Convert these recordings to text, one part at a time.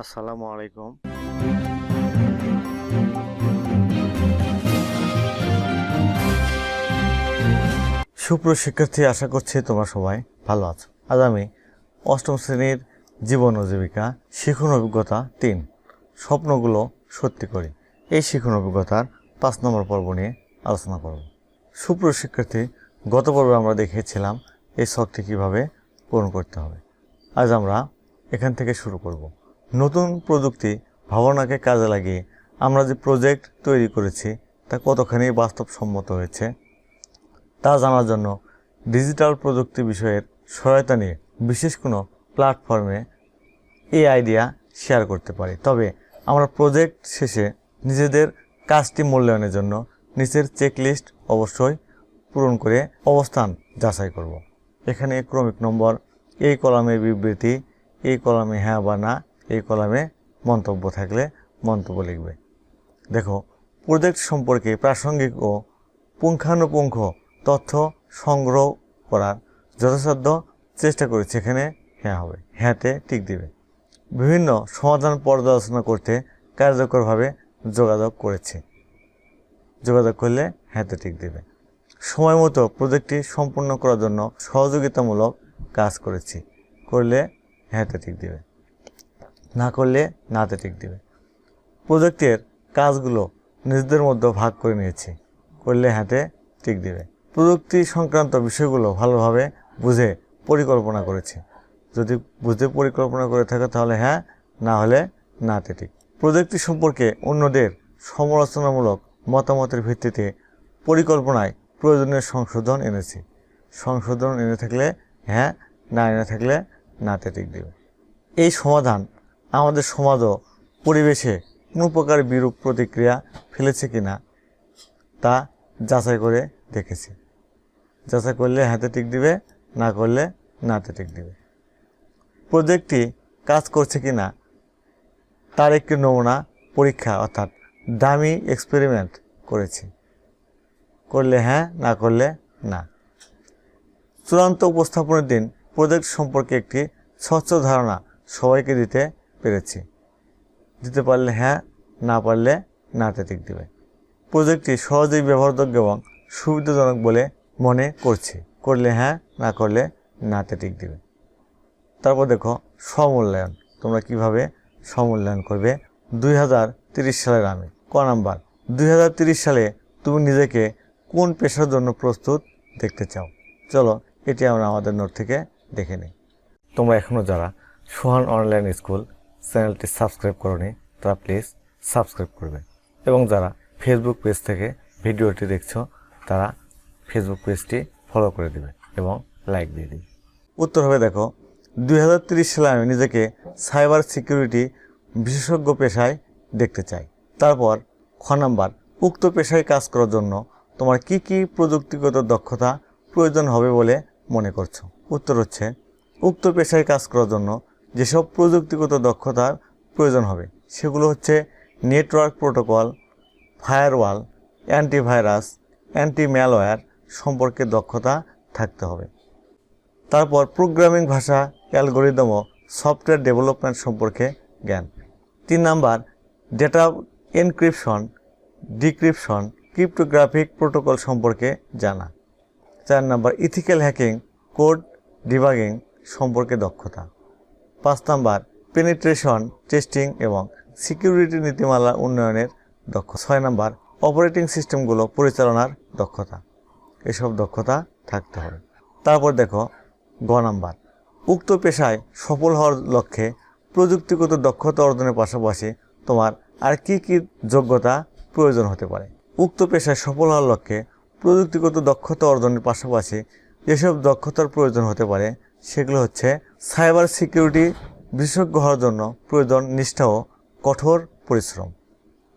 আসসালামু আলাইকুম। সুপ্রিয় শিক্ষার্থী, আশা করছি তোমরা সবাই ভালো আছো। আজ আমি অষ্টম শ্রেণির জীবন ও জীবিকা, শিখন অভিজ্ঞতা তিন, স্বপ্নগুলো সত্যি করি। এই শিখন অভিজ্ঞতার পাঁচ নম্বর পর্ব নিয়ে আলোচনা করব। সুপ্রিয় শিক্ষার্থী, গত পর্বে আমরা দেখিয়েছিলাম এই শখটি কীভাবে পূরণ করতে হবে। আজ আমরা এখান থেকে শুরু করব। নতুন প্রযুক্তি ভাবনাকে কাজে লাগিয়ে আমরা যে প্রজেক্ট তৈরি করেছি, তা কতখানি বাস্তবসম্মত হয়েছে, তা জানার জন্য ডিজিটাল প্রযুক্তি বিষয়ের সহায়তা নিয়ে বিশেষ কোনো প্ল্যাটফর্মে এই আইডিয়া শেয়ার করতে পারি তবে আমরা প্রজেক্ট শেষে নিজেদের কাজটি মূল্যায়নের জন্য নিচের চেকলিস্ট অবশ্যই পূরণ করে অবস্থান যাচাই করব। এখানে ক্রমিক নম্বর, এই কলামে বিবৃতি, এই কলামে হ্যাঁ বা না এই কলামে মন্তব্য থাকলে মন্তব্য লিখবে। দেখো, প্রজেক্ট সম্পর্কে প্রাসঙ্গিক ও পুঙ্খানুপুঙ্খ তথ্য সংগ্রহ করার যথাসাধ্য চেষ্টা করেছি এখানে হ্যাঁ হবে, হ্যাঁতে টিক দিবে। বিভিন্ন সমাধান পর্যালোচনা করতে কার্যকরভাবে যোগাযোগ করেছি। যোগাযোগ করলে হ্যাঁতে টিক দিবে। সময় মতো প্রজেক্টটি সম্পূর্ণ করার জন্য সহযোগিতামূলক কাজ করেছি। করলে হ্যাঁতে টিক দিবে। না করলে নাতে টিক দেবে। প্রজেক্টের কাজগুলো নিজেদের মধ্যে ভাগ করে নিয়েছি, করলে হাতে টিক দেবে। প্রযুক্তি সংক্রান্ত বিষয়গুলো ভালোভাবে বুঝে পরিকল্পনা করেছি। যদি বুঝে পরিকল্পনা করে থাকে তাহলে হ্যাঁ না হলে নাতে টিক। প্রযুক্তি সম্পর্কে অন্যদের সমালোচনামূলক মতামতের ভিত্তিতে পরিকল্পনায় প্রয়োজনীয় সংশোধন এনেছি। সংশোধন এনে থাকলে হ্যাঁ না এনে থাকলে নাতে টিক দেবে। এই সমাধান আমাদের সমাজ ও পরিবেশে কোনো প্রকার বিরূপ প্রতিক্রিয়া ফেলেছে কি না তা যাচাই করে দেখেছি। যাচাই করলে হাতে টিক দিবে, না করলে নাতে টিক দিবে। প্রজেক্টটি কাজ করছে কি না তার একটি নমুনা পরীক্ষা অর্থাৎ দামি এক্সপেরিমেন্ট করেছি। করলে হ্যাঁ না করলে না। চূড়ান্ত উপস্থাপনের দিন প্রজেক্ট সম্পর্কে একটি স্বচ্ছ ধারণা সবাইকে দিতে পেরেছি। দিতে পারলে হ্যাঁ না পারলে নাতে টিক দেবে। প্রজেক্টটি সহজেই ব্যবহারযোগ্য এবং সুবিধাজনক বলে মনে করছি। করলে হ্যাঁ না করলে নাতে টিক দেবে। তারপর দেখো সমূল্যায়ন তোমরা কীভাবে সমূল্যায়ন করবে? দুই হাজার তিরিশ সালের আমি ক নাম্বার? দুই সালে তুমি নিজেকে কোন পেশার জন্য প্রস্তুত দেখতে চাও? চলো, এটি আমরা আমাদের নোট থেকে দেখে নিই। তোমরা এখনও যারা সোহান অনলাইন স্কুল চ্যানেলটি সাবস্ক্রাইব করনি, তারা প্লিজ সাবস্ক্রাইব করবে। এবং যারা ফেসবুক পেজ থেকে ভিডিওটি দেখছ, তারা ফেসবুক পেজটি ফলো করে দেবে এবং লাইক দিয়ে দিবে। উত্তর হবে দেখো, দুই সালে আমি নিজেকে সাইবার সিকিউরিটি বিশেষজ্ঞ পেশায় দেখতে চাই। তারপর খ নাম্বার, উক্ত পেশায় কাজ করার জন্য তোমার কি কি প্রযুক্তিগত দক্ষতা প্রয়োজন হবে বলে মনে করছ? উত্তর হচ্ছে, উক্ত পেশায় কাজ করার জন্য যেসব প্রযুক্তিগত দক্ষতার প্রয়োজন হবে, সেগুলো হচ্ছে network protocol, firewall, antivirus anti malware সম্পর্কে দক্ষতা থাকতে হবে। তারপর প্রোগ্রামিং ভাষা, অ্যালগোরিদম ও সফটওয়্যার ডেভেলপমেন্ট সম্পর্কে জ্ঞান। তিন number, data encryption, decryption, cryptographic protocol সম্পর্কে জানা। চার number, ethical hacking, code debugging সম্পর্কে দক্ষতা। পাঁচ নাম্বার পেনিট্রেশন টেস্টিং এবং সিকিউরিটি নীতিমালা উন্নয়নের দক্ষ। ছয় নাম্বার অপারেটিং সিস্টেমগুলো পরিচালনার দক্ষতা। এসব দক্ষতা থাকতে হবে। তারপর দেখো, গ নাম্বার, উক্ত পেশায় সফল হওয়ার লক্ষ্যে প্রযুক্তিগত দক্ষতা অর্জনের পাশাপাশি তোমার আর কি কি যোগ্যতা প্রয়োজন হতে পারে? উক্ত পেশায় সফল হওয়ার লক্ষ্যে প্রযুক্তিগত দক্ষতা অর্জনের পাশাপাশি যেসব দক্ষতার প্রয়োজন হতে পারে সেগুলো হচ্ছে সাইবার সিকিউরিটি বিশেষজ্ঞ হওয়ার জন্য প্রয়োজন নিষ্ঠা ও কঠোর পরিশ্রম।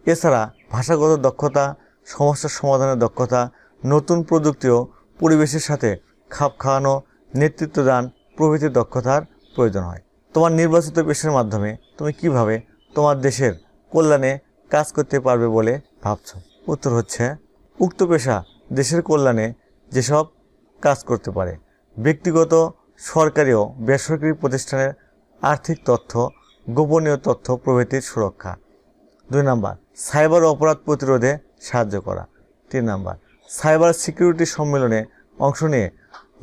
এছাড়া ভাষাগত দক্ষতা, সমস্যা সমাধানের দক্ষতা, নতুন প্রযুক্তি ও পরিবেশের সাথে খাপ খাওয়ানো, নেতৃত্ব দান প্রভৃতি দক্ষতার প্রয়োজন হয়। তোমার নির্বাচিত পেশার মাধ্যমে তুমি কীভাবে তোমার দেশের কল্যাণে কাজ করতে পারবে বলে ভাবছ? উত্তর হচ্ছে, উক্ত পেশা দেশের কল্যাণে যেসব কাজ করতে পারে, ব্যক্তিগত সরকারি ও বেসরকারি প্রতিষ্ঠানের আর্থিক তথ্য, গোপনীয় তথ্য প্রভৃতির সুরক্ষা। দুই নাম্বার, সাইবার অপরাধ প্রতিরোধে সাহায্য করা। তিন নাম্বার, সাইবার সিকিউরিটি সম্মেলনে অংশ নিয়ে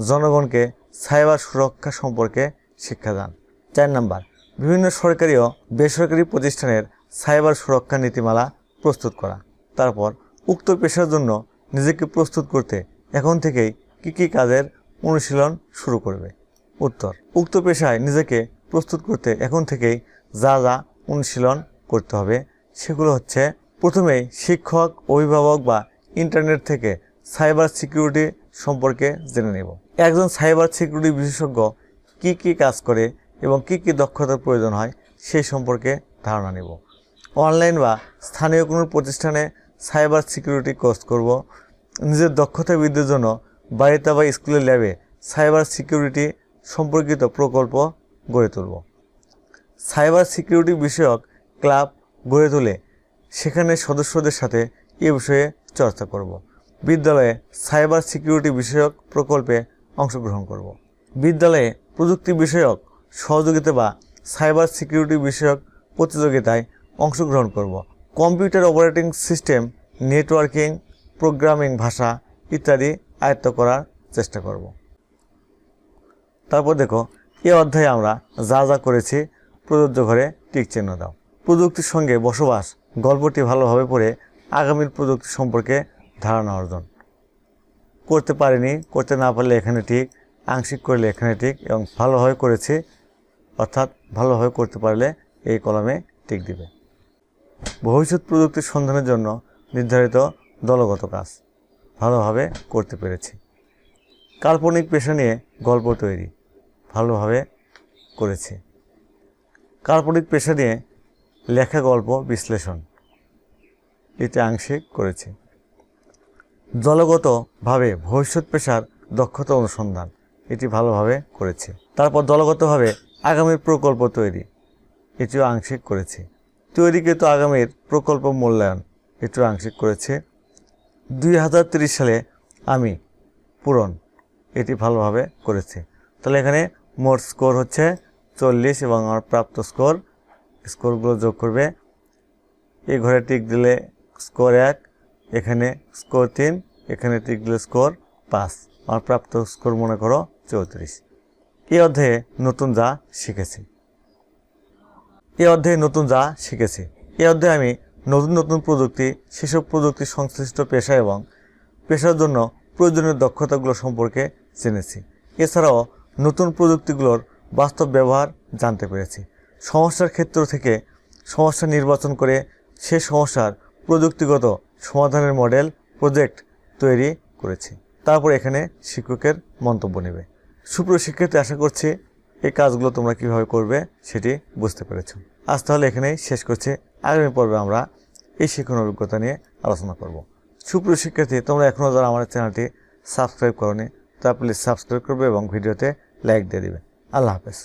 জনগণকে সাইবার সুরক্ষা সম্পর্কে শিক্ষাদান চার নাম্বার, বিভিন্ন সরকারি ও বেসরকারি প্রতিষ্ঠানের সাইবার সুরক্ষা নীতিমালা প্রস্তুত করা। তারপর, উক্ত পেশার জন্য নিজেকে প্রস্তুত করতে এখন থেকেই কী কী কাজের অনুশীলন শুরু করবে। উত্তর। উক্ত পেশায় নিজেকে প্রস্তুত করতে এখন থেকেই যা যা অনুশীলন করতে হবে সেগুলো হচ্ছে, প্রথমেই শিক্ষক, অভিভাবক বা ইন্টারনেট থেকে সাইবার সিকিউরিটি সম্পর্কে জেনে নেব। একজন সাইবার সিকিউরিটি বিশেষজ্ঞ কি কি কাজ করে এবং কি কি দক্ষতার প্রয়োজন হয় সেই সম্পর্কে ধারণা নেব। অনলাইন বা স্থানীয় কোনো প্রতিষ্ঠানে সাইবার সিকিউরিটি কোর্স করব। নিজের দক্ষতা বৃদ্ধির জন্য বাড়িতে বা স্কুলের ল্যাবে সাইবার সিকিউরিটি সম্পর্কিত প্রকল্প গড়ে তুলব। সাইবার সিকিউরিটি বিষয়ক ক্লাব গড়ে তুলে সেখানে সদস্যদের সাথে এ বিষয়ে চর্চা করব। বিদ্যালয়ে সাইবার সিকিউরিটি বিষয়ক প্রকল্পে অংশগ্রহণ করব। বিদ্যালয়ে প্রযুক্তি বিষয়ক সহযোগিতা বা সাইবার সিকিউরিটি বিষয়ক প্রতিযোগিতায় অংশগ্রহণ করব। Computer operating system, networking, programming ভাষা ইত্যাদি আয়ত্ত করার চেষ্টা করব। তারপর দেখো, এ অধ্যায়ে আমরা যা যা করেছি, প্রযোজ্য ঘরে টিক চিহ্ন দাও। প্রযুক্তির সঙ্গে বসবাস, গল্পটি ভালোভাবে পড়ে আগামীর প্রযুক্তি সম্পর্কে ধারণা অর্জন। করতে পারিনি, করতে না পারলে এখানে ঠিক আংশিক করলে এখানে ঠিক এবং ভালোভাবে করেছি, অর্থাৎ ভালোভাবে করতে পারলে এই কলমে টিক দিবে। ভবিষ্যৎ প্রযুক্তির সন্ধানের জন্য নির্ধারিত দলগত কাজ। ভালোভাবে করতে পেরেছি। কাল্পনিক পেশা নিয়ে গল্প তৈরি। ভালোভাবে করেছে। কাল্পনিক পেশা নিয়ে লেখা গল্প বিশ্লেষণ। এটি আংশিক করেছে। দলগতভাবে ভবিষ্যৎ পেশার দক্ষতা অনুসন্ধান। এটি ভালোভাবে করেছে। তারপর দলগতভাবে আগামীর প্রকল্প তৈরি। এটিও আংশিক করেছি। তৈরিকৃত আগামীর প্রকল্প মূল্যায়ন। এটিও আংশিক করেছে। দুই সালে আমি পূরণ। এটি ভালোভাবে করেছি। তাহলে এখানে মোট স্কোর হচ্ছে চল্লিশ এবং আমার প্রাপ্ত স্কোর, স্কোরগুলো যোগ করবে। এই ঘরে টিক দিলে স্কোর এক, এখানে স্কোর তিন, এখানে টিক দিলে স্কোর পাঁচ। আমার প্রাপ্ত স্কোর মনে করো চৌত্রিশ। এই অধ্যায়ে নতুন যা শিখেছি। এই অধ্যায়ে নতুন যা শিখেছি। এই অধ্যায়ে আমি নতুন নতুন প্রযুক্তি, সেসব প্রযুক্তি সংশ্লিষ্ট পেশা এবং পেশার জন্য প্রয়োজনীয় দক্ষতাগুলো সম্পর্কে জেনেছি। এছাড়াও নতুন প্রযুক্তিগুলোর বাস্তব ব্যবহার জানতে পেরেছি। সমস্যার ক্ষেত্র থেকে সমস্যা নির্বাচন করে সে সমস্যার প্রযুক্তিগত সমাধানের মডেল, প্রজেক্ট তৈরি করেছি। তারপর এখানে শিক্ষকের মন্তব্য নেবে। সুপ্রিয় শিক্ষার্থী, আশা করছি এই কাজগুলো তোমরা কীভাবে করবে সেটি বুঝতে পেরেছ। আজ তাহলে এখানেই শেষ করছি। আগামী পর্বে আমরা এই শিক্ষণ অভিজ্ঞতা নিয়ে আলোচনা করব। সুপ্রিয় শিক্ষার্থী, তোমরা এখনও যারা আমার চ্যানেলটি সাবস্ক্রাইব করনি তা প্লিজ সাবস্ক্রাইব করবে এবং ভিডিওতে লাইক দিয়ে দিবে। আল্লাহ হাফেজ।